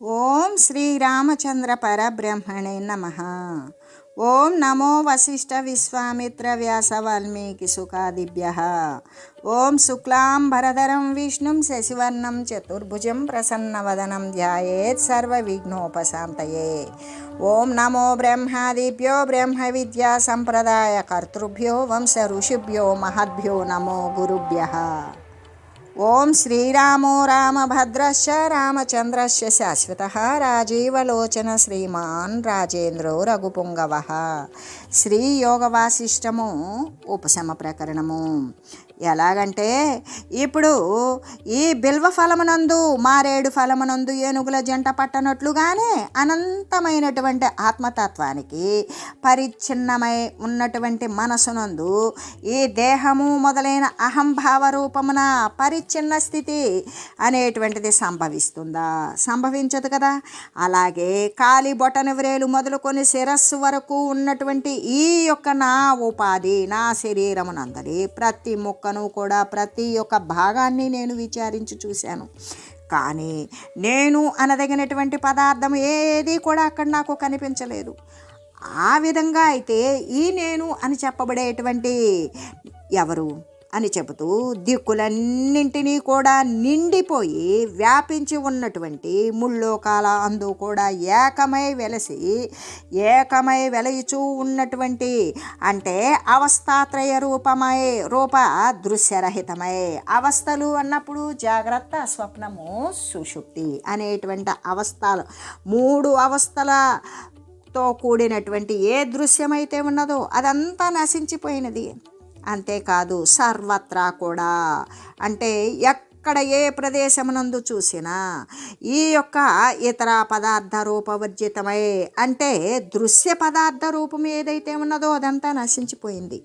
ఓం శ్రీరామచంద్ర పరబ్రహ్మణే నమ ఓం నమో వశిష్ఠ విశ్వామిత్ర వ్యాస వాల్మీకి సుఖాదిభ్య ఓం శుక్లాం భరధరం విష్ణుం శశివర్ణం చతుర్భుజం ప్రసన్నవదనం ధ్యాయేత్ సర్వవిఘ్నోపశాంతయే ఓం నమో బ్రహ్మాదిభ్యో బ్రహ్మ విద్యా సంప్రదాయ కర్తృభ్యో వంశ ఋషిభ్యో మహద్భ్యో నమో గురుభ్య ఓం శ్రీరామో రామభద్రశ రామచంద్రశ శాశ్వత రాజీవలోచన శ్రీమాన్ రాజేంద్రో రఘుపుంగవ. శ్రీ వాసిష్టము ఉపశమ ప్రకరణము. ఎలాగంటే ఇప్పుడు ఈ బిల్వ ఫలమునందు మారేడు ఫలమునందు ఏనుగుల జంట పట్టనట్లుగానే అనంతమైనటువంటి ఆత్మతత్వానికి పరిచ్ఛిన్నమై ఉన్నటువంటి మనసునందు ఈ దేహము మొదలైన అహంభావ రూపమున పరిచ్ఛిన్న స్థితి అనేటువంటిది సంభవిస్తుందా? సంభవించదు కదా. అలాగే కాలి బొటన వ్రేలు మొదలుకొని శిరస్సు వరకు ఉన్నటువంటి ఈ యొక్క నా ఉపాధి నా శరీరమునందరి ప్రతి కనువు కూడా ప్రతి ఒక్క భాగాన్ని నేను విచారించి చూశాను. కానీ నేను అనదగినటువంటి పదార్థం ఏది కూడా అక్కడ నాకు కనిపించలేదు. ఆ విధంగా అయితే ఈ నేను అని చెప్పబడేటువంటి ఎవరు? అని చెబుతూ దిక్కులన్నింటినీ కూడా నిండిపోయి వ్యాపించి ఉన్నటువంటి ముల్లోకాల అందు కూడా ఏకమై వెలసి ఏకమై వెలయిచూ ఉన్నటువంటి అంటే అవస్థాత్రయ రూపమై రూప దృశ్యరహితమై. అవస్థలు అన్నప్పుడు జాగ్రత్త స్వప్నము సుషుప్తి అనేటువంటి అవస్థలు. మూడు అవస్థల తో కూడినటువంటి ఏ దృశ్యమైతే ఉన్నదో అదంతా నశించిపోయినది. అంతేకాదు సర్వత్రా కూడా. అంటే ఎక్కడ ఏ ప్రదేశమునందు చూసినా ఈ యొక్క ఇతర పదార్థ రూపవర్జితమై. అంటే దృశ్య పదార్థ రూపం ఏదైతే ఉన్నదో అదంతా నశించిపోయింది.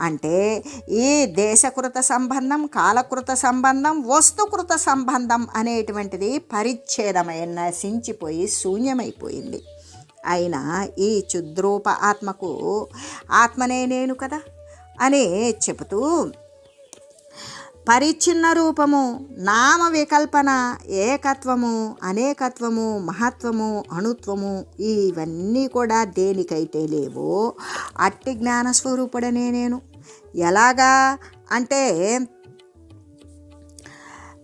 అంటే ఈ దేశకృత సంబంధం కాలకృత సంబంధం వస్తుకృత సంబంధం అనేటువంటిది పరిచ్ఛేదమై నశించిపోయి శూన్యమైపోయింది. అయినా ఈ చుద్రూప ఆత్మకు ఆత్మనే నేను కదా. అని చెబుతూ పరిచ్ఛిన్న రూపము నామ వికల్పన ఏకత్వము అనేకత్వము మహత్వము అణుత్వము ఇవన్నీ కూడా దేనికైతే లేవో అట్టి జ్ఞానస్వరూపుడనే నేను. ఎలాగా అంటే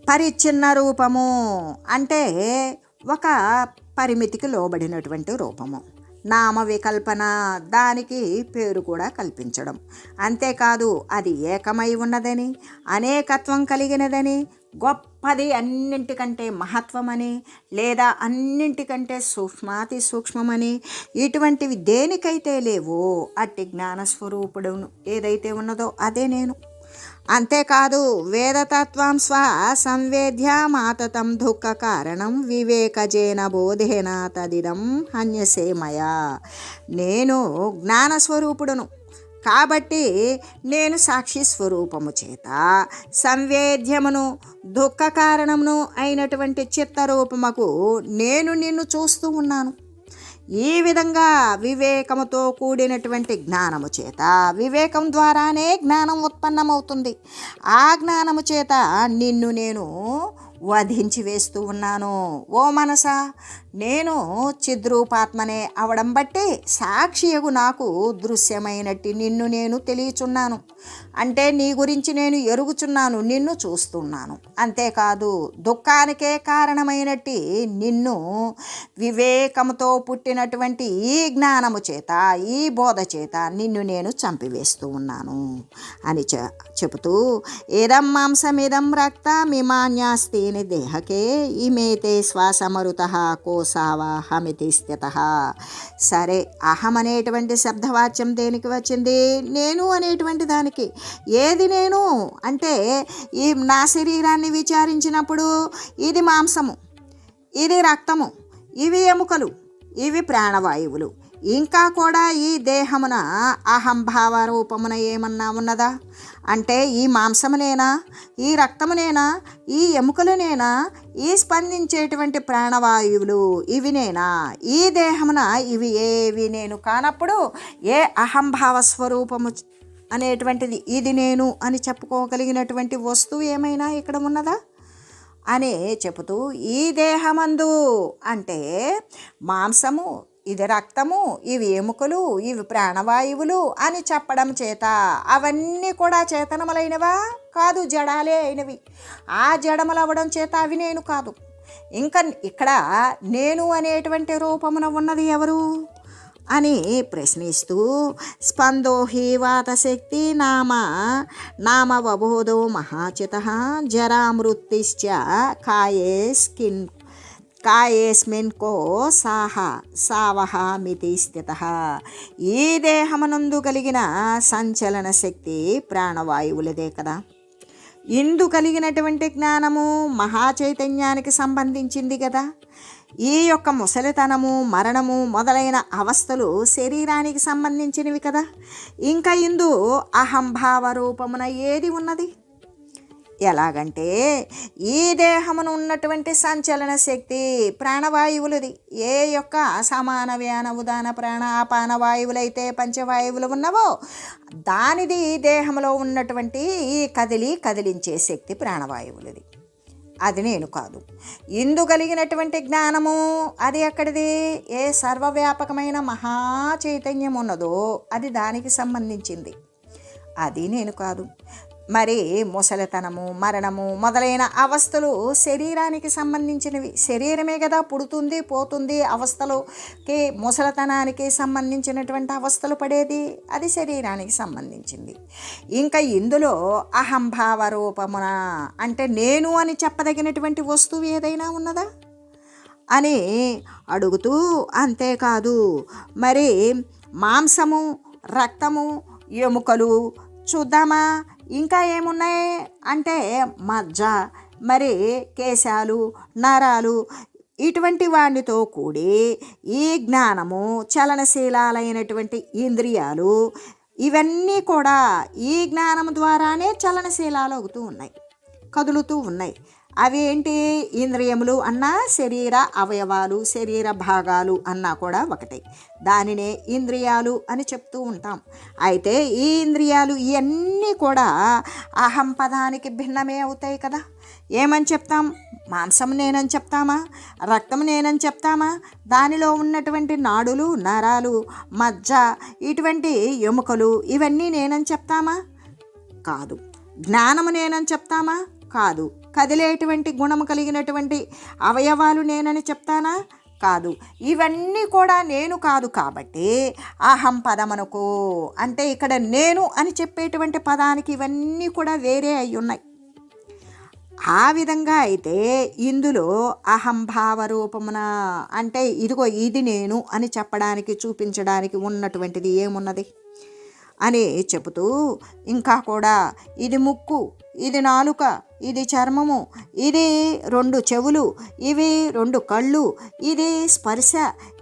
పరిచ్ఛిన్న రూపము అంటే ఒక పరిమితికి లోబడినటువంటి రూపము. నామ వికల్పన దానికి పేరు కూడా కల్పించడం. అంతేకాదు అది ఏకమై ఉన్నదని అనేకత్వం కలిగినదని గొప్పది అన్నింటికంటే మహత్వమని లేదా అన్నింటికంటే సూక్ష్మాతి సూక్ష్మమని ఇటువంటివి దేనికైతే లేవో అట్టి జ్ఞానస్వరూపుడు ఏదైతే ఉన్నదో అదే నేను. అంతేకాదు వేదతత్వం స్వ సంవేద్య మాతతం దుఃఖ కారణం వివేకజేన బోధేన తదిదం హన్యసేమయ నేను జ్ఞానస్వరూపుడును. కాబట్టి నేను సాక్షి స్వరూపము చేత సంవేద్యమును దుఃఖ కారణమును అయినటువంటి చిత్తరూపముకు నేను నిన్ను చూస్తూ ఉన్నాను. ఈ విధంగా వివేకముతో కూడినటువంటి జ్ఞానము చేత వివేకం ద్వారానే జ్ఞానం ఉత్పన్నమవుతుంది. ఆ జ్ఞానము చేత నిన్ను నేను వధించి వేస్తూ ఉన్నాను. ఓ మనసా నేను చిద్రూపాత్మనే అవడం బట్టి సాక్షియగు నాకు దృశ్యమైనట్టి నిన్ను నేను తెలియచున్నాను. అంటే నీ గురించి నేను ఎరుగుచున్నాను నిన్ను చూస్తున్నాను. అంతేకాదు దుఃఖానికే కారణమైనట్టి నిన్ను వివేకముతో పుట్టినటువంటి ఈ జ్ఞానము చేత ఈ బోధ చేత నిన్ను నేను చంపివేస్తూ ఉన్నాను అని చె చెబుతూ ఇదం మాంసమిదం రక్త మిమాన్యాస్తిని దేహకే ఇమేతే శ్వాసమరుత కోసావాహమితి స్థిత. సరే అహం అనేటువంటి శబ్దవాచ్యం దేనికి వచ్చింది? నేను అనేటువంటి దానికి. ఏది నేను? అంటే ఈ నా శరీరాన్ని విచారించినప్పుడు ఇది మాంసము ఇది రక్తము ఇవి ఎముకలు ఇవి ప్రాణవాయువులు. ఇంకా కూడా ఈ దేహమున అహంభావ రూపమున ఏమన్నా ఉన్నదా? అంటే ఈ మాంసమునేనా? ఈ రక్తమునేనా? ఈ ఎముకలునేనా? ఈ స్పందించేటువంటి ప్రాణవాయువులు ఇవినేనా? ఈ దేహమున ఇవి ఏవి నేను కానప్పుడు ఏ అహంభావ స్వరూపము అనేటువంటిది. ఇది నేను అని చెప్పుకోగలిగినటువంటి వస్తువు ఏమైనా ఇక్కడ ఉన్నదా? అని చెబుతూ ఈ దేహమందు అంటే మాంసము ఇది రక్తము ఇవి ఎముకలు ఇవి ప్రాణవాయువులు అని చెప్పడం చేత అవన్నీ కూడా చేతనములైనవా? కాదు జడాలే అయినవి. ఆ జడములు చేత అవి నేను కాదు. ఇంకా ఇక్కడ నేను అనేటువంటి రూపమున ఉన్నది ఎవరు? అని ప్రశ్నిస్తూ స్పందోహి వాతశక్తి నామ నామవబోధో మహాచిత జరామృత్తిశ్చ కాయే స్కిన్ కాయేస్మిన్ కో సాహ సావహమితి స్థిత. ఈ దేహమునందు కలిగిన సంచలన శక్తి ప్రాణవాయువులదే కదా. ఇందు కలిగినటువంటి జ్ఞానము మహాచైతన్యానికి సంబంధించింది కదా. ఈ యొక్క ముసలితనము మరణము మొదలైన అవస్థలు శరీరానికి సంబంధించినవి కదా. ఇంకా ఇందు అహంభావ రూపమున ఏది ఉన్నది? ఎలాగంటే ఈ దేహమును ఉన్నటువంటి సంచలన శక్తి ప్రాణవాయువులది. ఏ యొక్క అసమాన వ్యాన ఉదాన ప్రాణ అపాన వాయువులైతే పంచవాయువులు ఉన్నవో దానిది దేహంలో ఉన్నటువంటి ఈ కదిలి కదిలించే శక్తి ప్రాణవాయువులది. అది నేను కాదు. ఇందు కలిగినటువంటి జ్ఞానము అది ఎక్కడిది? ఏ సర్వవ్యాపకమైన మహా చైతన్యం ఉన్నదో అది దానికి సంబంధించింది. అది నేను కాదు. మరి ముసలితనము మరణము మొదలైన అవస్థలు శరీరానికి సంబంధించినవి. శరీరమే కదా పుడుతుంది పోతుంది అవస్థలుకి ముసలితనానికి సంబంధించినటువంటి అవస్థలు పడేది అది శరీరానికి సంబంధించింది. ఇంకా ఇందులో అహంభావ రూపమున అంటే నేను అని చెప్పదగినటువంటి వస్తువు ఏదైనా ఉన్నదా? అని అడుగుతూ అంతేకాదు మరి మాంసము రక్తము ఎముకలు చూద్దామా? ఇంకా ఏమున్నాయి? అంటే మజ్జ మరి కేశాలు నరాలు ఇటువంటి వాటితో కూడి ఈ జ్ఞానము చలనశీలాలైనటువంటి ఇంద్రియాలు ఇవన్నీ కూడా ఈ జ్ఞానం ద్వారానే చలనశీలాలు అవుతూ ఉన్నాయి కదులుతూ ఉన్నాయి. అవి ఏంటి ఇంద్రియములు అన్నా శరీర అవయవాలు శరీర భాగాలు అన్నా కూడా ఒకటే. దానినే ఇంద్రియాలు అని చెప్తూ ఉంటాం. అయితే ఈ ఇంద్రియాలు ఇవన్నీ కూడా అహం పదానికి భిన్నమే అవుతాయి కదా. ఏమని చెప్తాం? మాంసం నేనని చెప్తామా? రక్తం నేనని చెప్తామా? దానిలో ఉన్నటువంటి నాడులు నరాలు మజ్జ ఇటువంటి ఎముకలు ఇవన్నీ నేనని చెప్తామా? కాదు. జ్ఞానము నేనని చెప్తామా? కాదు. కదిలేటువంటి గుణము కలిగినటువంటి అవయవాలు నేనని చెప్తానా? కాదు. ఇవన్నీ కూడా నేను కాదు కాబట్టి అహం పదమనుకో. అంటే ఇక్కడ నేను అని చెప్పేటువంటి పదానికి ఇవన్నీ కూడా వేరే అయి ఉన్నాయి ఆ విధంగా అయితే ఇందులో అహంభావ రూపమున అంటే ఇదిగో ఇది నేను అని చెప్పడానికి చూపించడానికి ఉన్నటువంటిది ఏమున్నది? అని చెబుతూ ఇంకా కూడా ఇది ముక్కు. ఇది నాలుక ఇది చర్మము ఇది రెండు చెవులు ఇవి రెండు కళ్ళు ఇది స్పర్శ.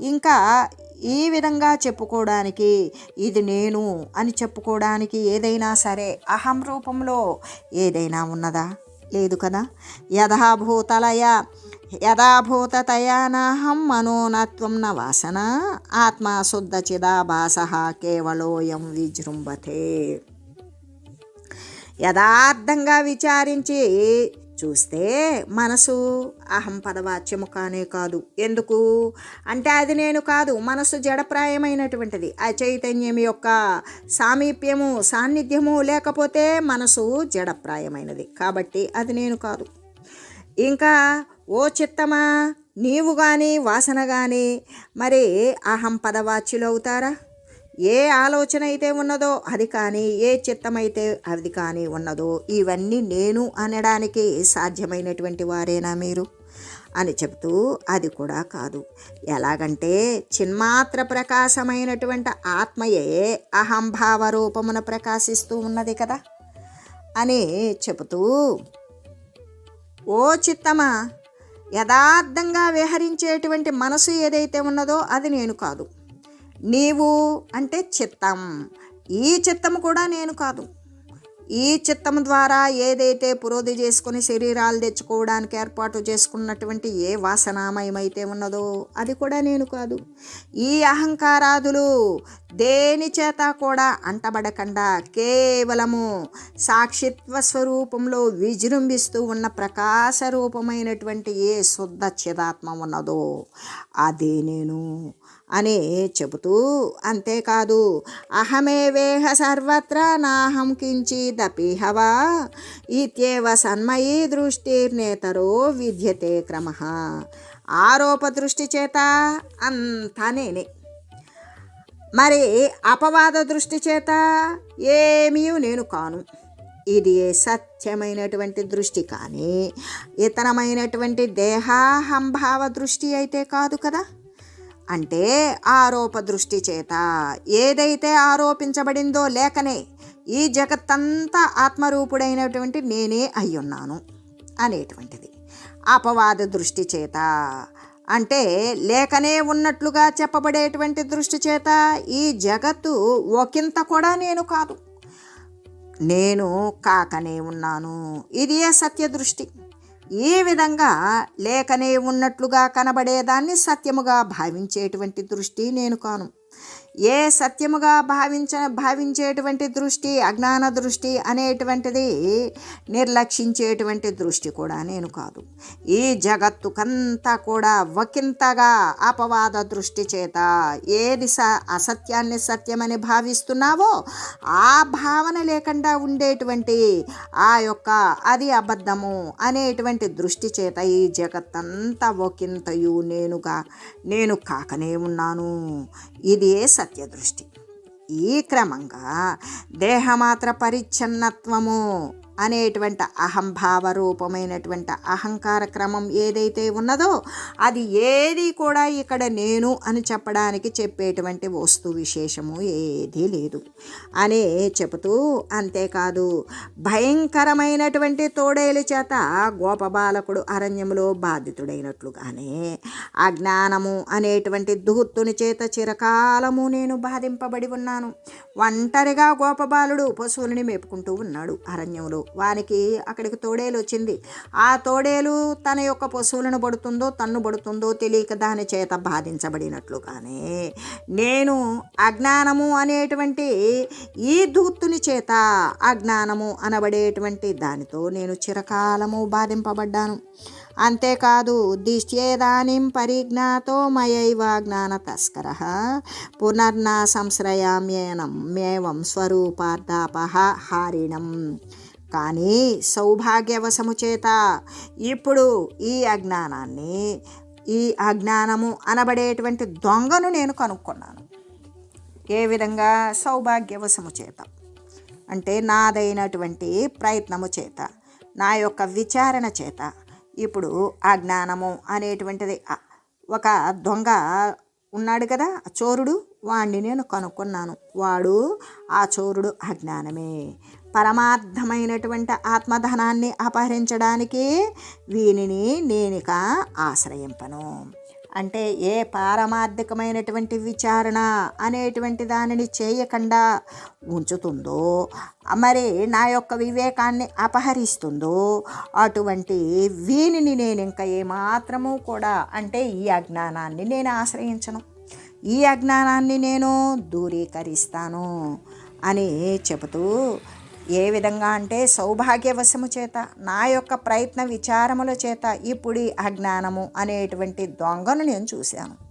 ఇంకా ఈ విధంగా చెప్పుకోవడానికి ఇది నేను అని చెప్పుకోవడానికి ఏదైనా సరే అహం రూపంలో ఏదైనా ఉన్నదా? లేదు కదా? యథాభూతలయ యథాభూతతయానాహం మనోనత్వం న వాసన. ఆత్మా శుద్ధ చిదాభాస కేవలోయం విజృంభతే. యథార్థంగా విచారించి చూస్తే మనసు అహం పదవాచ్యము కానే కాదు. ఎందుకు? అంటే అది నేను కాదు. మనసు జడప్రాయమైనటువంటిది. ఆ చైతన్యం యొక్క సామీప్యము సాన్నిధ్యము లేకపోతే మనసు జడప్రాయమైనది. కాబట్టి అది నేను కాదు. ఇంకా ఓ చిత్తమా నీవు కానీ వాసన కానీ మరి అహం పదవాచ్యులు అవుతారా ఏ ఆలోచన అయితే ఉన్నదో అది కానీ ఏ చిత్తమైతే అది కానీ ఉన్నదో ఇవన్నీ నేను అనడానికి సాధ్యమైనటువంటి వారేనా మీరు? అని చెబుతూ అది కూడా కాదు. ఎలాగంటే చిన్మాత్ర ప్రకాశమైనటువంటి ఆత్మయే అహంభావ రూపమున ప్రకాశిస్తూ ఉన్నది కదా? అని చెబుతూ ఓ చిత్తమా యథార్థంగా విహరించేటువంటి మనసు ఏదైతే ఉన్నదో అది నేను కాదు. నీవు అంటే చిత్తం. ఈ చిత్తము కూడా నేను కాదు. ఈ చిత్తం ద్వారా ఏదైతే పురోధి చేసుకుని శరీరాలు తెచ్చుకోవడానికి ఏర్పాటు చేసుకున్నటువంటి ఏ వాసనామయమైతే ఉన్నదో అది కూడా నేను కాదు. ఈ అహంకారాదులు దేని చేత కూడా అంటబడకుండా కేవలము సాక్షిత్వ స్వరూపంలో విజృంభిస్తూ ఉన్న ప్రకాశ రూపమైనటువంటి ఏ శుద్ధ చిదాత్మ ఉన్నదో అదే నేను. అని చెబుతూ అంతేకాదు అహమేవేహ సర్వత్ర నాహం కించిదపిహవా ఇత్యేవ సన్మయీ దృష్టిర్నేతరో విద్యతే క్రమ. ఆరోప దృష్టి చేత అంతా నేనే మరి అపవాద దృష్టి చేత ఏమీ నేను కాను. ఇది సత్యమైనటువంటి దృష్టి కానీ ఇతరమైనటువంటి దేహాహంభావ దృష్టి అయితే కాదు కదా. అంటే ఆరోప దృష్టి చేత ఏదైతే ఆరోపించబడిందో లేకనే ఈ జగత్తంతా ఆత్మరూపుడైనటువంటి నేనే అయ్యున్నాను అనేటువంటిది. అపవాద దృష్టి చేత అంటే లేకనే ఉన్నట్లుగా చెప్పబడేటువంటి దృష్టి చేత ఈ జగత్తు ఒకంత కూడా నేను కాదు. నేను కాకనే ఉన్నాను. ఇదే సత్య దృష్టి. ఈ విధంగా లేఖనే ఉన్నట్లుగా కనబడేదాన్ని సత్యముగా భావించేటువంటి దృష్టి నేను కాను. ఏ సత్యముగా భావించ భావించేటువంటి దృష్టి అజ్ఞాన దృష్టి అనేటువంటిది నిర్లక్షించేటువంటి దృష్టి కూడా నేను కాదు. ఈ జగత్తుకంతా కూడా ఒకంతగా అపవాద దృష్టి చేత ఏది స అసత్యాన్ని సత్యమని భావిస్తున్నావో ఆ భావన లేకుండా ఉండేటువంటి ఆ యొక్క అది అబద్ధము అనేటువంటి దృష్టి చేత ఈ జగత్తంతా ఒకంతయు నేనుగా నేను కాకనే ఉన్నాను. ఇది సత్య దృష్టి ఈ క్రమంగా దేహమాత్ర పరిచ్ఛన్నత్వము అనేటువంటి అహంభావ రూపమైనటువంటి అహంకార క్రమం ఏదైతే ఉన్నదో అది ఏది కూడా ఇక్కడ నేను అని చెప్పడానికి చెప్పేటువంటి వస్తు విశేషము ఏదీ లేదు. అనే చెబుతూ అంతేకాదు భయంకరమైనటువంటి తోడేలు చేత గోపబాలకుడు అరణ్యంలో బాధితుడైనట్లుగానే అజ్ఞానము అనేటువంటి దుహుత్తుని చేత చిరకాలము నేను బాధింపబడి ఉన్నాను. ఒంటరిగా గోపబాలుడు పశువులని మేపుకుంటూ ఉన్నాడు అరణ్యంలో. వానికి అక్కడికి తోడేలు వచ్చింది. ఆ తోడేలు తన యొక్క పశువులను పడుతుందో తన్ను పడుతుందో తెలియక దాని చేత బాధించబడినట్లుగానే నేను అజ్ఞానము అనేటువంటి ఈ దూత్తుని చేత అజ్ఞానము అనబడేటువంటి దానితో నేను చిరకాలము బాధింపబడ్డాను. అంతేకాదు దిశ్యేదానిం పరిజ్ఞాతో మయైవ జ్ఞాన తస్కర పునర్న సంశ్రయామ్యేనం మేవం స్వరూపార్థాపహ హారిణం. కానీ సౌభాగ్యవశము చేత ఇప్పుడు ఈ అజ్ఞానాన్ని ఈ అజ్ఞానము అనబడేటువంటి దొంగను నేను కనుక్కున్నాను. ఏ విధంగా? సౌభాగ్యవశము చేత. అంటే నాదైనటువంటి ప్రయత్నము చేత నా యొక్క విచారణ చేత. ఇప్పుడు అజ్ఞానము అనేటువంటిది ఒక దొంగ ఉన్నాడు కదా చోరుడు? వాణ్ణి నేను కనుక్కున్నాను. వాడు ఆ చోరుడు అజ్ఞానమే. పరమార్థమైనటువంటి ఆత్మధనాన్ని అపహరించడానికి వీనిని నేనిక ఆశ్రయింపను. అంటే ఏ పారమార్థికమైనటువంటి విచారణ అనేటువంటి దానిని చేయకుండా ఉంచుతుందో మరి నా యొక్క వివేకాన్ని అపహరిస్తుందో అటువంటి వీనిని నేను ఇంకా ఏమాత్రము కూడా అంటే ఈ అజ్ఞానాన్ని నేను ఆశ్రయించను. ఈ అజ్ఞానాన్ని నేను దూరీకరిస్తాను అని చెబుతూ ఏ విధంగా అంటే సౌభాగ్యవశము చేత నా యొక్క ప్రయత్న విచారముల చేత ఇప్పుడు అజ్ఞానము అనేటువంటి దొంగను నేను చూశాను.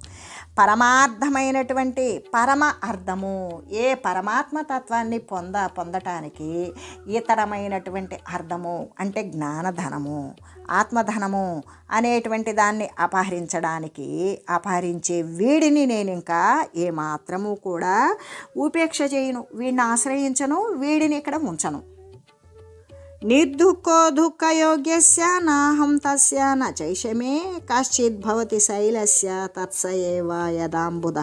పరమార్థమైనటువంటి పరమ అర్థము ఏ పరమాత్మ తత్వాన్ని పొంద పొందటానికి ఇతరమైనటువంటి అర్థము అంటే జ్ఞానధనము. ఆత్మధనము అనేటువంటి దాన్ని అపహరించడానికి అపహరించే వీడిని నేను ఇంకా ఏమాత్రము కూడా ఉపేక్ష చేయను. వీడిని ఆశ్రయించను వీడిని ఇక్కడ ఉంచను. నిర్దుఃఖో దుఃఖయోగ్యస్య నాహం తస్య న చైషమే కశ్చిత్ భవతి శైలస్య తత్స ఏవ యదాంబుధ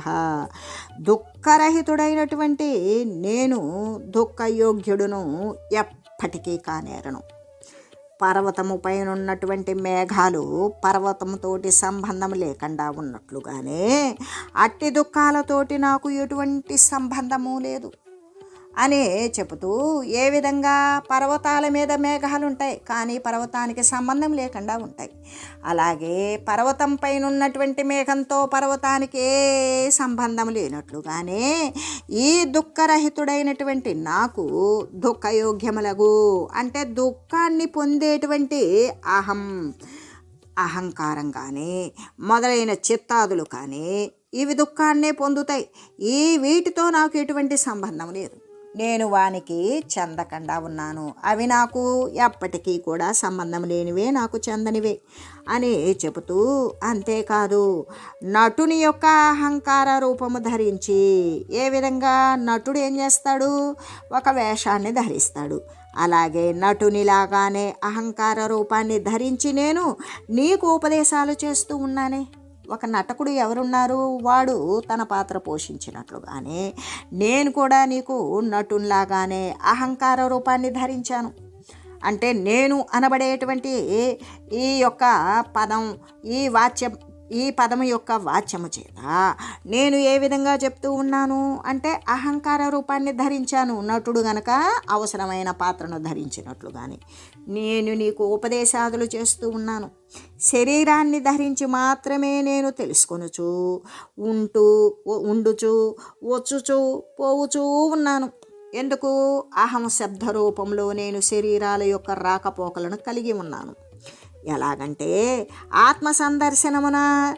దుఃఖరహితుడైనటువంటి నేను దుఃఖయోగ్యుడును ఎప్పటికీ కానేరను. పర్వతము పైన ఉన్నటువంటి మేఘాలు పర్వతముతోటి సంబంధం లేకుండా ఉన్నట్లుగానే అట్టి దుఃఖాలతోటి నాకు ఎటువంటి సంబంధము లేదు. అని చెబుతూ ఏ విధంగా పర్వతాల మీద మేఘాలు ఉంటాయి కానీ పర్వతానికి సంబంధం లేకుండా ఉంటాయి. అలాగే పర్వతం పైన ఉన్నటువంటి మేఘంతో పర్వతానికి ఏ సంబంధం లేనట్లుగానే ఈ దుఃఖరహితుడైనటువంటి నాకు దుఃఖయోగ్యములగు. అంటే దుఃఖాన్ని పొందేటువంటి అహం అహంకారం కానీ మొదలైన చిత్తాదులు కానీ ఇవి దుఃఖాన్నే పొందుతాయి. ఈ వీటితో నాకు ఎటువంటి సంబంధం లేదు. నేను వానికి చెందకుండా ఉన్నాను. అవి నాకు ఎప్పటికీ కూడా సంబంధం లేనివే నాకు చెందనివే అని చెబుతూ అంతేకాదు నటుని యొక్క అహంకార రూపము ధరించి ఏ విధంగా నటుడు ఏం చేస్తాడు? ఒక వేషాన్ని ధరిస్తాడు. అలాగే నటునిలాగానే అహంకార రూపాన్ని ధరించి నేను నీకు ఉపదేశాలు చేస్తూ ఉన్నానే. ఒక నటకుడు ఎవరున్నారు వాడు తన పాత్ర పోషించినట్లుగానే నేను కూడా నీకు నటునిలాగానే అహంకార రూపాన్ని ధరించాను. అంటే నేను అనబడేటువంటి ఈ యొక్క పదం ఈ వాచ్యం ఈ పదము యొక్క వాచ్యము చేత నేను ఏ విధంగా చెప్తూ ఉన్నాను? అంటే అహంకార రూపాన్ని ధరించాను. నటుడు గనక అవసరమైన పాత్రను ధరించినట్లు కానీ నేను నీకు ఉపదేశాదులు చేస్తూ ఉన్నాను. శరీరాన్ని ధరించి మాత్రమే నేను తెలుసుకొనుచు ఉంటూ ఉండుచు వచ్చుచు పోవుచూ ఉన్నాను. ఎందుకు? అహం శబ్ద రూపంలో నేను శరీరాల యొక్క రాకపోకలను కలిగి ఉన్నాను. ఎలాగంటే ఆత్మ సందర్శనమున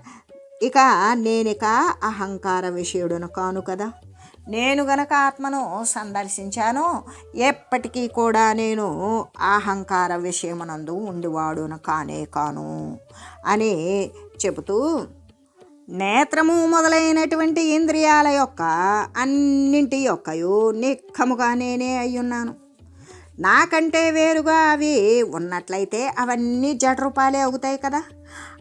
ఇక నేనిక అహంకార విషయుడును కాను కదా. నేను గనక ఆత్మను సందర్శించాను ఎప్పటికీ కూడా నేను అహంకార విషయమునందు ఉండివాడును కానే కాను అని చెబుతూ నేత్రము మొదలైనటువంటి ఇంద్రియాల యొక్క అన్నింటి యొక్కయు నిఖముగా నేనే అయ్యున్నాను. నాకంటే వేరుగా అవి ఉన్నట్లయితే అవన్నీ జడ రూపాలే అవుతాయి కదా.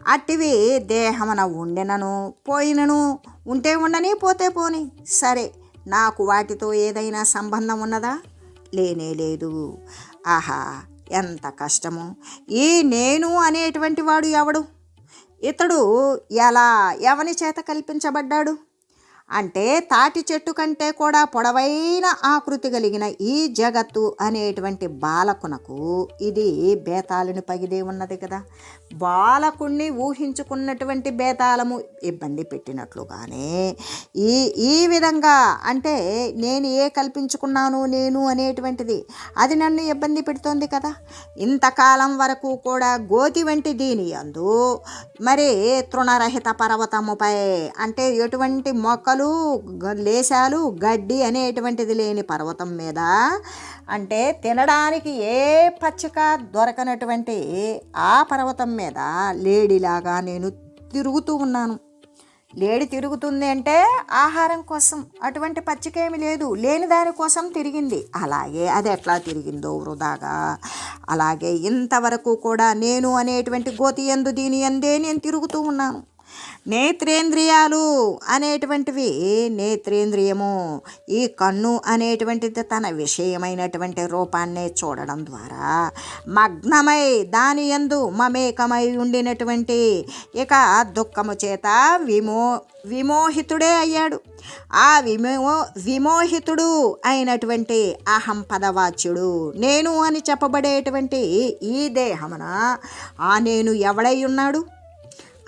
అట్టివి దేహమున ఉండినను పోయినను ఉంటే ఉండని పోతే పోని. సరే నాకు వాటితో ఏదైనా సంబంధం ఉన్నదా? లేనే లేదు. ఆహా ఎంత కష్టము. ఈ నేను అనేటువంటి వాడు ఎవడు? ఇతడు ఎలా ఎవని చేత కల్పించబడ్డాడు? అంటే తాటి చెట్టు కంటే కూడా పొడవైన ఆకృతి కలిగిన ఈ జగత్తు అనేటువంటి బాలకునకు ఇది బేతాళుని పగిదే ఉన్నది కదా. బాలకుణ్ణి ఊహించుకున్నటువంటి బేతాళము ఇబ్బంది పెట్టినట్లుగానే ఈ ఈ విధంగా అంటే నేను ఏ కల్పించుకున్నాను నేను అనేటువంటిది అది నన్ను ఇబ్బంది పెడుతోంది కదా. ఇంతకాలం వరకు కూడా గోతి వంటి దీని అందు మరి తృణరహిత పర్వతముపై అంటే ఎటువంటి మొక్కలు లేశాలు గడ్డి అనేటువంటిది లేని పర్వతం మీద అంటే తినడానికి ఏ పచ్చిక దొరకనటువంటి ఆ పర్వతం మీద లేడీలాగా నేను తిరుగుతూ ఉన్నాను. లేడి తిరుగుతుంది అంటే ఆహారం కోసం అటువంటి పచ్చికేమి లేదు. లేని దానికోసం తిరిగింది. అలాగే అది ఎట్లా తిరిగిందో వృధాగా. అలాగే ఇంతవరకు కూడా నేను అనేటువంటి గోతి ఎందు దీని ఎందే నేను తిరుగుతూ ఉన్నాను. నేత్రేంద్రియాలు అనేటువంటివి నేత్రేంద్రియము ఈ కన్ను అనేటువంటిది తన విషయమైనటువంటి రూపాన్నే చూడడం ద్వారా మగ్నమై దాని ఎందు మమేకమై ఉండినటువంటి ఇక దుఃఖము చేత విమో విమోహితుడే అయ్యాడు. ఆ విమో విమోహితుడు అయినటువంటి అహం పదవాచ్యుడు నేను అని చెప్పబడేటువంటి ఈ దేహమున ఆ నేను ఎవడై ఉన్నాడు?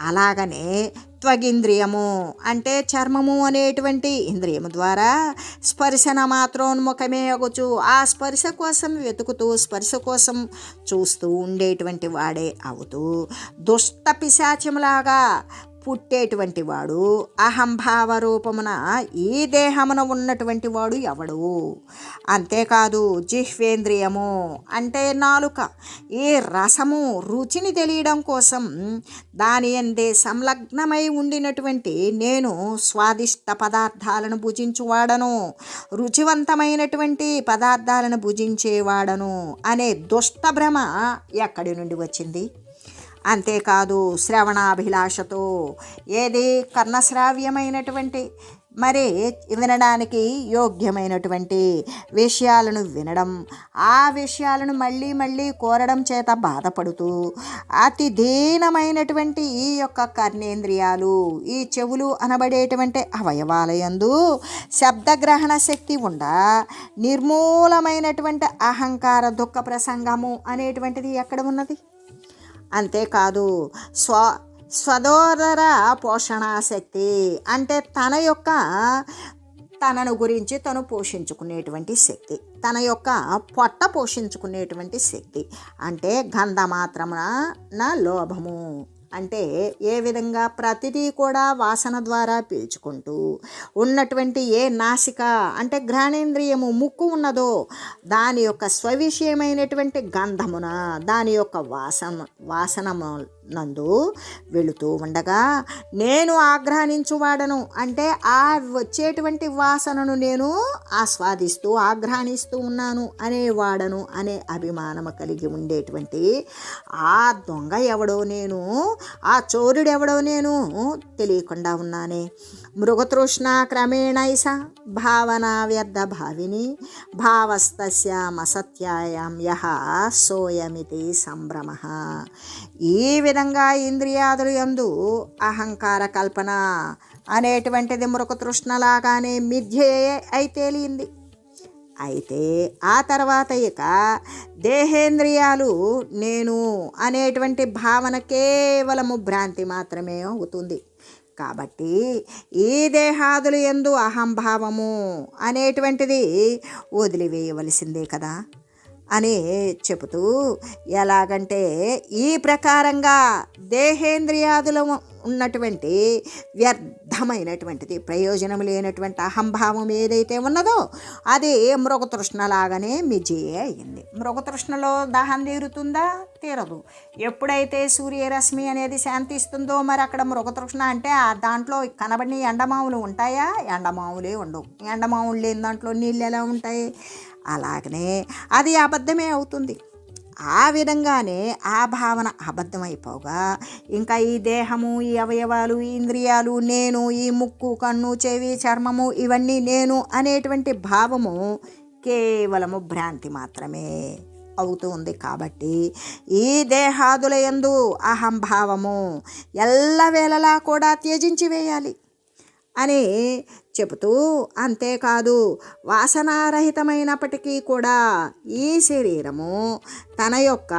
అలాగనే త్వగింద్రియము అంటే చర్మము అనేటువంటి ఇంద్రియము ద్వారా స్పర్శన మాత్రోన్ముఖమే అగుచు ఆ స్పర్శ కోసం వెతుకుతూ స్పర్శ కోసం చూస్తూ ఉండేటువంటి వాడే అవుతూ. దుష్ట పిశాచములాగా పుట్టేటువంటి వాడు అహంభావ రూపమున ఈ దేహమున ఉన్నటువంటి వాడు ఎవడు? అంతేకాదు జిహ్వేంద్రియము అంటే నాలుక. ఈ రసము రుచిని తెలియడం కోసం దాని ఎందే సంలగ్నమై ఉండినటువంటి నేను స్వాదిష్ట పదార్థాలను భుజించువాడను రుచివంతమైనటువంటి పదార్థాలను భుజించేవాడను అనే దుష్ట భ్రమ ఎక్కడి నుండి వచ్చింది? అంతేకాదు శ్రవణాభిలాషతో. ఏది కర్ణశ్రావ్యమైనటువంటి మరి వినడానికి యోగ్యమైనటువంటి విషయాలను వినడం ఆ విషయాలను మళ్ళీ మళ్ళీ కోరడం చేత బాధపడుతూ అతి దీనమైనటువంటి ఈ యొక్క కర్ణేంద్రియాలు ఈ చెవులు అనబడేటువంటి అవయవాలయందు శబ్దగ్రహణ శక్తి ఉండ నిర్మూలమైనటువంటి అహంకార దుఃఖ ప్రసంగము అనేటువంటిది ఎక్కడ ఉన్నది? అంతేకాదు స్వ స్వదోదర పోషణాశక్తి అంటే తన యొక్క తనను గురించి తను పోషించుకునేటువంటి శక్తి తన యొక్క పొట్ట పోషించుకునేటువంటి శక్తి అంటే గంధమాత్రమున నా లోభము. అంటే ఏ విధంగా ప్రతిదీ కూడా వాసన ద్వారా పీల్చుకుంటూ ఉన్నటువంటి ఏ నాసిక అంటే ఘ్రాణేంద్రియము ముక్కు ఉన్నదో దాని యొక్క స్వవిషయమైనటువంటి గంధమున దాని యొక్క వాసన వాసనము నందు వెళుతూ ఉండగా నేను ఆగ్రహించువాడను. అంటే ఆ వచ్చేటువంటి వాసనను నేను ఆస్వాదిస్తూ ఆగ్రహణిస్తూ ఉన్నాను అనేవాడను అనే అభిమానము కలిగి ఉండేటువంటి ఆ దొంగ ఎవడో నేను ఆ చోరుడు ఎవడో నేను తెలియకుండా ఉన్నానే. మృగతృష్ణ క్రమేణైస భావనా వ్యర్థ భావిని భావస్తస్యామసత్యాయం యహ సోయమితి సంభ్రమ ఈ విధంగా ఇంద్రియాదులు యందు అహంకార కల్పన అనేటువంటిది మృగతృష్ణలాగానే మిథ్యే అయి తేలింది అయితే ఆ తర్వాత ఇక దేహేంద్రియాలు నేను అనేటువంటి భావన కేవలము భ్రాంతి మాత్రమే అవుతుంది. కాబట్టి ఈ దేహాదులు ఎందు అహంభావము అనేటువంటిది వదిలివేయవలసిందే కదా. అని చెబుతూ ఎలాగంటే ఈ ప్రకారంగా దేహేంద్రియాదులు ఉన్నటువంటి వ్యర్థమైనటువంటిది ప్రయోజనం లేనటువంటి అహంభావం ఏదైతే ఉన్నదో అది మృగతృష్ణలాగానే మిజే అయింది. మృగతృష్ణలో దాహం తీరుతుందా? తీరదు. ఎప్పుడైతే సూర్యరశ్మి అనేది శాంతిస్తుందో మరి అక్కడ మృగతృష్ణ అంటే ఆ దాంట్లో కనబడిన ఎండమావులు ఉంటాయా? ఎండమావులే ఉండవు. ఎండమావులు లేని దాంట్లో నీళ్ళు ఎలా ఉంటాయి? అలాగనే అది అబద్ధమే అవుతుంది. ఆ విధంగానే ఆ భావన అబద్ధమైపోగా ఇంకా ఈ దేహము ఈ అవయవాలు ఈ ఇంద్రియాలు నేను ఈ ముక్కు కన్ను చెవి చర్మము ఇవన్నీ నేను అనేటువంటి భావము కేవలము భ్రాంతి మాత్రమే అవుతుంది కాబట్టి ఈ దేహాదుల ఎందు అహంభావము ఎల్లవేళలా కూడా త్యజించి వేయాలి అని చెబుతూ అంతేకాదు వాసనారహితమైనప్పటికీ కూడా ఈ శరీరము తన యొక్క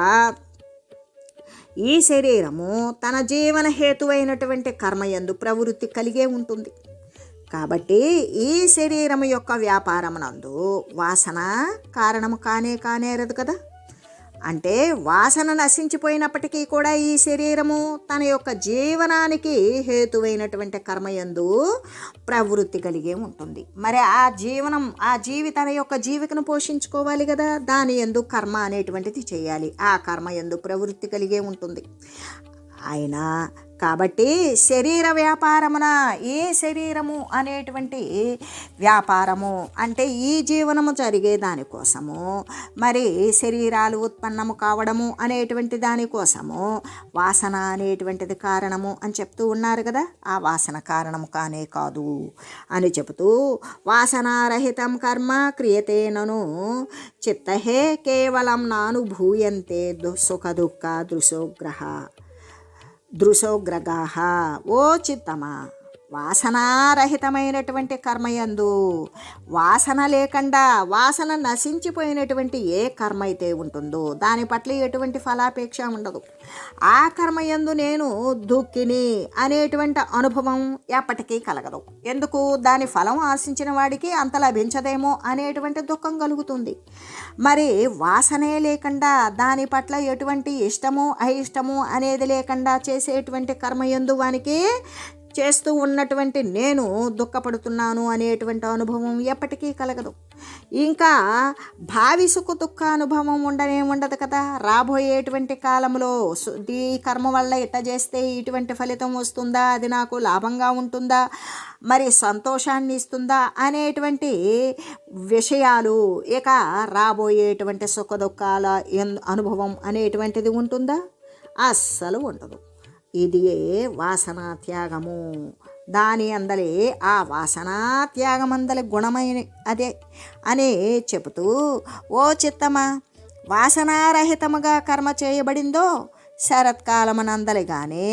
ఈ శరీరము తన జీవన హేతువైనటువంటి కర్మయందు ప్రవృత్తి కలిగే ఉంటుంది. కాబట్టి ఈ శరీరం యొక్క వ్యాపారమునందు వాసన కారణము కానే కానేరదు కదా. అంటే వాసన నశించిపోయినప్పటికీ కూడా ఈ శరీరము తన యొక్క జీవనానికి హేతువైనటువంటి కర్మయందు ప్రవృత్తి కలిగే ఉంటుంది. మరి ఆ జీవనం ఆ జీవి తన యొక్క జీవికను పోషించుకోవాలి కదా? దాని ఎందు కర్మ అనేటువంటిది చేయాలి. ఆ కర్మ ఎందు ప్రవృత్తి కలిగే ఉంటుంది. అయినా కాబట్టి శరీర వ్యాపారమున ఏ శరీరము అనేటువంటి వ్యాపారము అంటే ఈ జీవనము జరిగే దానికోసము మరి శరీరాలు ఉత్పన్నము కావడము అనేటువంటి దానికోసము వాసన అనేటువంటిది కారణము అని చెప్తూ ఉన్నారు కదా. ఆ వాసన కారణము కానే కాదు అని చెబుతూ వాసనారహితం కర్మ క్రియతేనను చిత్తహే కేవలం నానుభూయంతే దు సుఖ దుఃఖ దృశోగ్రహ. దృశోగ్రగా ఓ చిత్తమా? వాసనారహితమైనటువంటి కర్మయందు వాసన లేకుండా వాసన నశించిపోయినటువంటి ఏ కర్మ అయితే ఉంటుందో దాని పట్ల ఎటువంటి ఫలాపేక్ష ఉండదు. ఆ కర్మయందు నేను దుఃఖిని అనేటువంటి అనుభవం ఎప్పటికీ కలగదు. ఎందుకు? దాని ఫలం ఆశించిన వాడికి అంత లభించదేమో అనేటువంటి దుఃఖం కలుగుతుంది. మరి వాసనే లేకుండా దాని పట్ల ఎటువంటి ఇష్టము అయిష్టము అనేది లేకుండా చేసేటువంటి కర్మయందు వానికి చేస్తూ ఉన్నటువంటి నేను దుఃఖపడుతున్నాను అనేటువంటి అనుభవం ఎప్పటికీ కలగదు. ఇంకా భావి సుఖ దుఃఖ అనుభవం ఉండనే ఉండదు కదా. రాబోయేటువంటి కాలంలో ఈ కర్మ వల్ల ఇట్ట చేస్తే ఇటువంటి ఫలితం వస్తుందా? అది నాకు లాభంగా ఉంటుందా? మరి సంతోషాన్ని ఇస్తుందా? అనేటువంటి విషయాలు ఇక రాబోయేటువంటి సుఖ దుఃఖాల ఎన్- అనుభవం అనేటువంటిది ఉంటుందా? అస్సలు ఉండదు. ఇది వాసన త్యాగము దాని అందలి ఆ వాసనాత్యాగమందలి గుణమైన అదే అని చెబుతూ ఓ చిత్తమా వాసనారహితముగా కర్మ చేయబడిందో శరత్కాలమనందలిగానే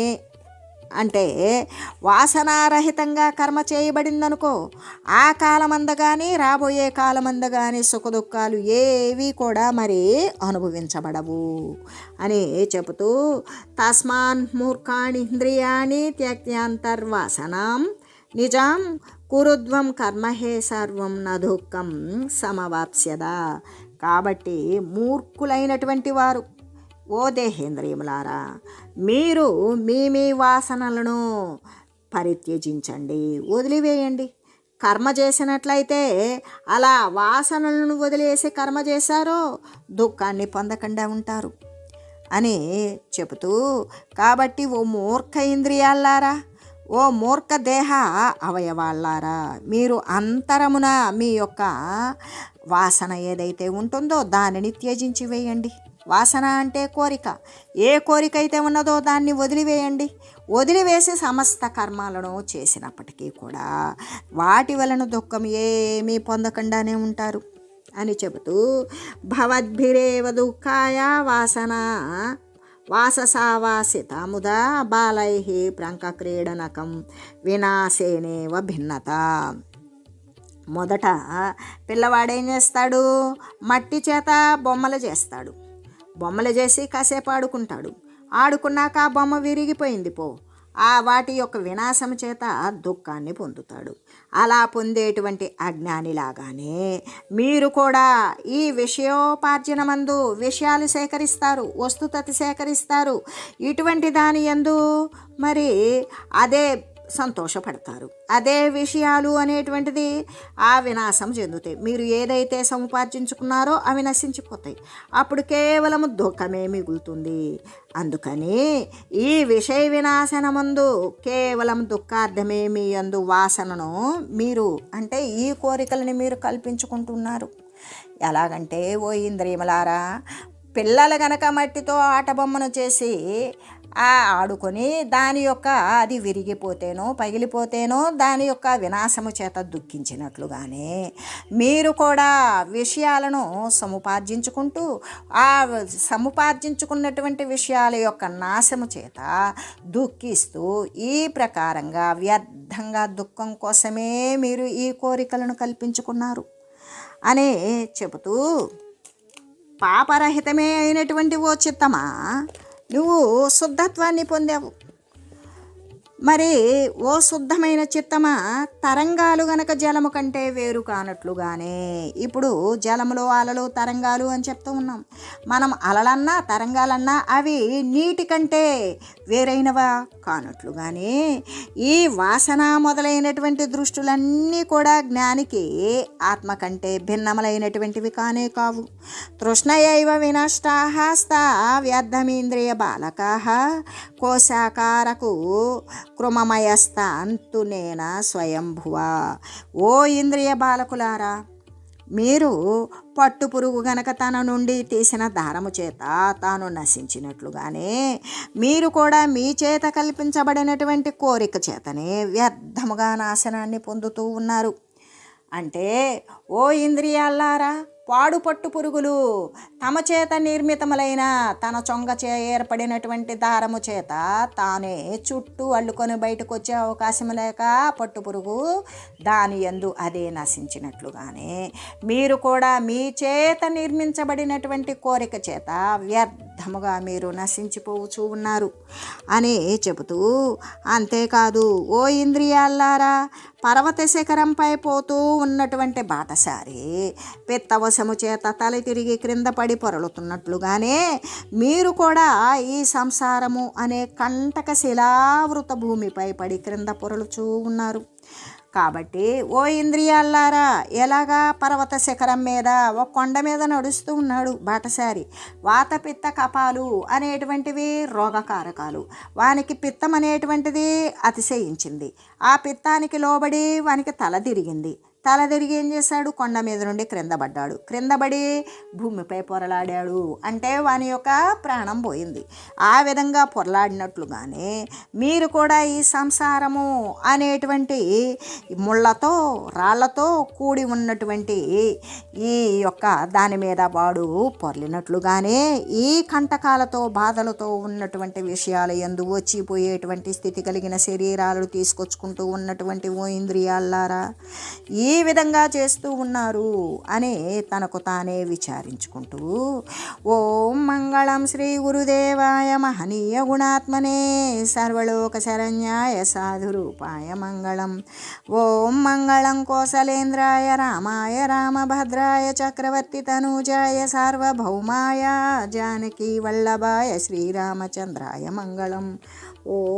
అంటే వాసనారహితంగా కర్మ చేయబడిందనుకో ఆ కాలమంద కానీ రాబోయే కాలమంద కానీ సుఖదుఖాలు ఏవి కూడా మరి అనుభవించబడవు అని చెబుతూ తస్మాన్ మూర్ఖాణి ఇంద్రియాణి త్యక్త్యాంతర్వాసనాం నిజాం కురుద్వం కర్మహే సర్వం నదుఃఖం సమవాప్స్యద. కాబట్టి మూర్ఖులైనటువంటి వారు ఓ దేహేంద్రియములారా మీరు మీ మీ వాసనలను పరిత్యజించండి వదిలివేయండి. కర్మ చేసినట్లయితే అలా వాసనలను వదిలేసి కర్మ చేశారో దుఃఖాన్ని పొందకుండా ఉంటారు అని చెబుతూ కాబట్టి ఓ మూర్ఖ ఇంద్రియాలారా ఓ మూర్ఖ దేహ అవయవాళ్ళారా మీరు అంతరమున మీ యొక్క వాసన ఏదైతే ఉంటుందో దానిని త్యజించి వేయండి వాసన అంటే కోరిక. ఏ కోరిక అయితే ఉన్నదో దాన్ని వదిలివేయండి. వదిలివేసి సమస్త కర్మాలను చేసినప్పటికీ కూడా వాటి వలన దుఃఖం ఏమీ పొందకుండానే ఉంటారు అని చెబుతూ భవద్భిరేవ దుఃఖాయ వాసన. వాససావాసితముదా బాలై ప్రంకక్రీడనకం వినాశేనేవ భిన్నత. మొదట పిల్లవాడేం చేస్తాడు? మట్టి చేత బొమ్మలు చేస్తాడు. బొమ్మలు చేసి కాసేపు ఆడుకుంటాడు. ఆడుకున్నాక ఆ బొమ్మ విరిగిపోయింది పో. ఆ వాటి యొక్క వినాశం చేత దుఃఖాన్ని పొందుతాడు. అలా పొందేటువంటి అజ్ఞానిలాగానే మీరు కూడా ఈ విషయోపార్జనమందు విషయాలు సేకరిస్తారు వస్తుతతి సేకరిస్తారు. ఇటువంటి దాని ఎందు మరి అదే సంతోషపడతారు. అదే విషయాలు అనేటువంటిది ఆ వినాశం చెందుతాయి. మీరు ఏదైతే సముపార్జించుకున్నారో అవి నశించిపోతాయి. అప్పుడు కేవలం దుఃఖమే మిగులుతుంది. అందుకని ఈ విషయ వినాశనమందు కేవలం దుఃఖార్థమే మీ అందు వాసనను మీరు అంటే ఈ కోరికలని మీరు కల్పించుకుంటున్నారు. ఎలాగంటే ఓ ఇంద్రియములారా పిల్లలు గనక మట్టితో ఆట బొమ్మను చేసి ఆడుకొని దాని యొక్క అది విరిగిపోతేనో పగిలిపోతేనో దాని యొక్క వినాశము చేత దుఃఖించినట్లుగానే మీరు కూడా విషయాలను సముపార్జించుకుంటూ ఆ సముపార్జించుకున్నటువంటి విషయాల యొక్క నాశము చేత దుఃఖిస్తూ ఈ ప్రకారంగా వ్యర్థంగా దుఃఖం కోసమే మీరు ఈ కోరికలను కల్పించుకున్నారు అని చెబుతూ పాపరహితమే అయినటువంటి ఓ చిత్తమా? నువ్వు శుద్ధత్వాన్ని పొందావు. మరి ఓ శుద్ధమైన చిత్తమా? తరంగాలు గనక జలము కంటే వేరు కానట్లుగానే. ఇప్పుడు జలములో అలలు తరంగాలు అని చెప్తూ ఉన్నాం. మనం అలలన్నా తరంగాలన్నా అవి నీటి కంటే వేరైనవా? కానట్లుగానే. ఈ వాసన మొదలైనటువంటి దృష్టులన్నీ కూడా జ్ఞానికి ఆత్మ కంటే భిన్నములైనటువంటివి కానే కావు. తృష్ణయైవ వినష్టాస్త వ్యర్థమేంద్రియ బాలకాహ కోశాకారకు కృమమయస్త అంతునేన స్వయంభువ. ఓ ఇంద్రియ బాలకులారా మీరు పట్టు పురుగు గనక తన నుండి తీసిన దారము చేత తాను నశించినట్లుగానే మీరు కూడా మీ చేత కల్పించబడినటువంటి కోరిక చేతనే వ్యర్థముగా నాశనాన్ని పొందుతూ ఉన్నారు. అంటే ఓ ఇంద్రియాలారా పాడు పట్టు పురుగులు తమ చేత నిర్మితములైన తన చొంగ చే ఏర్పడినటువంటి దారము చేత తానే చుట్టూ అల్లుకొని బయటకు వచ్చే అవకాశం లేక పట్టు పురుగు దాని ఎందు అదే నశించినట్లుగానే మీరు కూడా మీ చేత నిర్మించబడినటువంటి కోరిక చేత వ్యర్థముగా మీరు నశించిపోవచ్చు ఉన్నారు అని చెబుతూ అంతేకాదు ఓ ఇంద్రియాల్లారా పర్వత శిఖరంపై పోతూ ఉన్నటువంటి బాటసారి పిత్తవశము చేత తల తిరిగి క్రింద పడి పొరలుతున్నట్లుగానే మీరు కూడా ఈ సంసారము అనే కంటక శిలావృత భూమిపై పడి క్రింద పొరలుచూ ఉన్నారు. కాబట్టి ఓ ఇంద్రియాల్లారా ఎలాగా పర్వత శిఖరం మీద ఒక కొండ మీద నడుస్తూ ఉన్నాడు బాటసారి. వాత పిత్త కపాలు అనేటువంటివి రోగకారకాలు. వానికి పిత్తం అనేటువంటిది అతిశయించింది. ఆ పిత్తానికి లోబడి వానికి తల తిరిగింది. తల తిరిగి ఏం చేశాడు? కొండ మీద నుండి క్రింద పడ్డాడు. క్రింద పడి భూమిపై పొరలాడాడు. అంటే వాని యొక్క ప్రాణం పోయింది. ఆ విధంగా పొరలాడినట్లుగానే మీరు కూడా ఈ సంసారము అనేటువంటి ముళ్ళతో రాళ్ళతో కూడి ఉన్నటువంటి ఈ యొక్క దాని మీద వాడు పొరలినట్లుగానే ఈ కంటకాలతో బాధలతో ఉన్నటువంటి విషయాలు ఎందు వచ్చిపోయేటువంటి స్థితి కలిగిన శరీరాలు తీసుకొచ్చుకుంటూ ఉన్నటువంటి ఓ ఇంద్రియాలారా ఈ విధంగా చేస్తూ ఉన్నారు? అని తనకు తానే విచారించుకుంటూ ఓం మంగళం శ్రీ గురుదేవాయ మహనీయ గుణాత్మనే సర్వలోక శరణ్యాయ సాధురూపాయ మంగళం. ఓం మంగళం కోసలేంద్రాయ రామాయ రామభద్రాయ చక్రవర్తి తనూజాయ సార్వభౌమాయ జానకి వల్లభాయ శ్రీరామచంద్రాయ మంగళం. ఓ